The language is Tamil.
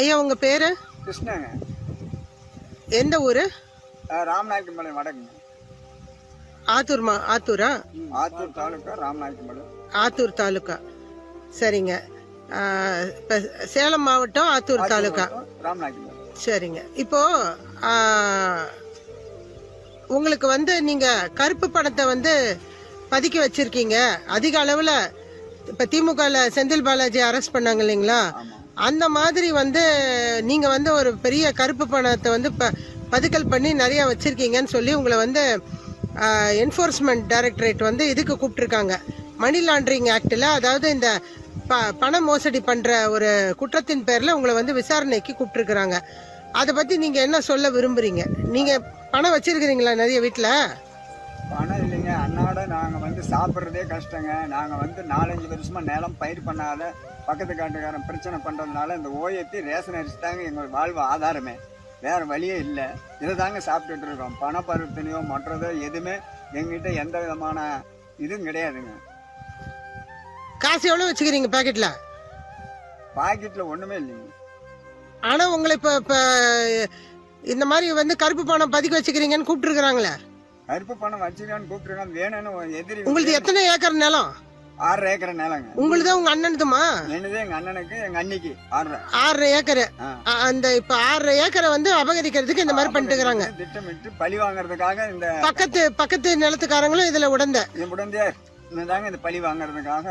ஐயா உங்க பேரு? கிருஷ்ணங்க. எந்த ஊரு? ராமநாயக்கம்பாளையம் வடக்குங்க. ஆத்தூர் மா ஆத்தூரா? ஆத்தூர் தாலுக்கா ராமநாயக்கம்பாளையம். ஆத்தூர் தாலுக்கா. சரிங்க. இப்ப சேலம் மாவட்டம் ஆத்தூர் தாலுக்கா. ராமநாயக்கம்பாளையம். சரிங்க. இப்போ உங்களுக்கு வந்து நீங்க கருப்பு பணத்தை வந்து பதுக்கி வச்சிருக்கீங்க. அதிக அளவுல இப்ப திமுகல செந்தில் பாலாஜி அரெஸ்ட் பண்ணாங்க இல்லைங்களா? அந்த மாதிரி வந்து நீங்க வந்து ஒரு பெரிய கருப்பு பணத்தை வந்து ப- பதுக்கல் பண்ணி நிறைய வச்சிருக்கீங்கன்னு சொல்லி உங்களை வந்து என்ஃபோர்ஸ்மெண்ட் டைரக்டரேட் வந்து இதுக்கு கூப்பிட்டுருக்காங்க. மணி லாண்டரிங் ஆக்டில் அதாவது இந்த ப பண மோசடி பண்ற ஒரு குற்றத்தின் பேர்ல உங்களை வந்து விசாரணைக்கு கூப்பிட்டுருக்குறாங்க. அதை பத்தி நீங்க என்ன சொல்ல விரும்புறீங்க? நீங்க பணம் வச்சிருக்கிறீங்களா நிறைய வீட்டில் பணம் இல்லைங்க. அன்னாட நாங்க வந்து சாப்பிட்றதே கஷ்டங்க. நாங்க வந்து நாலஞ்சு வருஷமா நிலம் பயிர் பண்ணாத பக்கத்து காட்டுக்காரன் பிரச்சனை பண்றதுனால இந்த ஓயத்தி ரேஷன் அரிசி தாங்க எங்க வாழ்வு ஆதாரமே. வேற வழியே இல்லை. இதை தாங்க சாப்பிட்டுட்டு இருக்கோம். பண பரிவர்த்தனையோ மற்றதோ எதுவுமே எங்ககிட்ட எந்த விதமான இதுவும் கிடையாதுங்க. காசு எவ்வளோ வச்சுக்கிறீங்க பாக்கெட்ல? பாக்கெட்ல ஒண்ணுமே இல்லைங்க. ஆனா உங்களை இப்ப இப்ப இந்த மாதிரி வந்து கருப்பு பணம் பதுக்கி வச்சுக்கிறீங்கன்னு கூப்பிட்டுருக்குறாங்களே. கருப்பு பணம் வச்சுக்கான்னு கூப்பிட்டுருக்கான் வேணும்னு எதிரி உங்களுக்கு எத்தனை ஏக்கர் நிலம்? ஆறரை ஏக்கர் நிலங்க. உங்களுதான் உங்க அண்ணனுதுமா? என்னது எங்க அண்ணனுக்கு எங்க அண்ணிக்கு. ஆறரை. ஆறரை ஏக்கர். அந்த இப்ப ஆறரை ஏக்கரை வந்து அபகரிக்கிறதுக்கு இந்த மாதிரி பண்ணிட்டுக்கிறாங்க. திட்டமிட்டு பழி வாங்குறதுக்காக இந்த பக்கத்து பக்கத்து நிலத்துக்காரங்களும் இதுல உடந்த. உடந்தே தாங்க இந்த பழி வாங்குறதுக்காக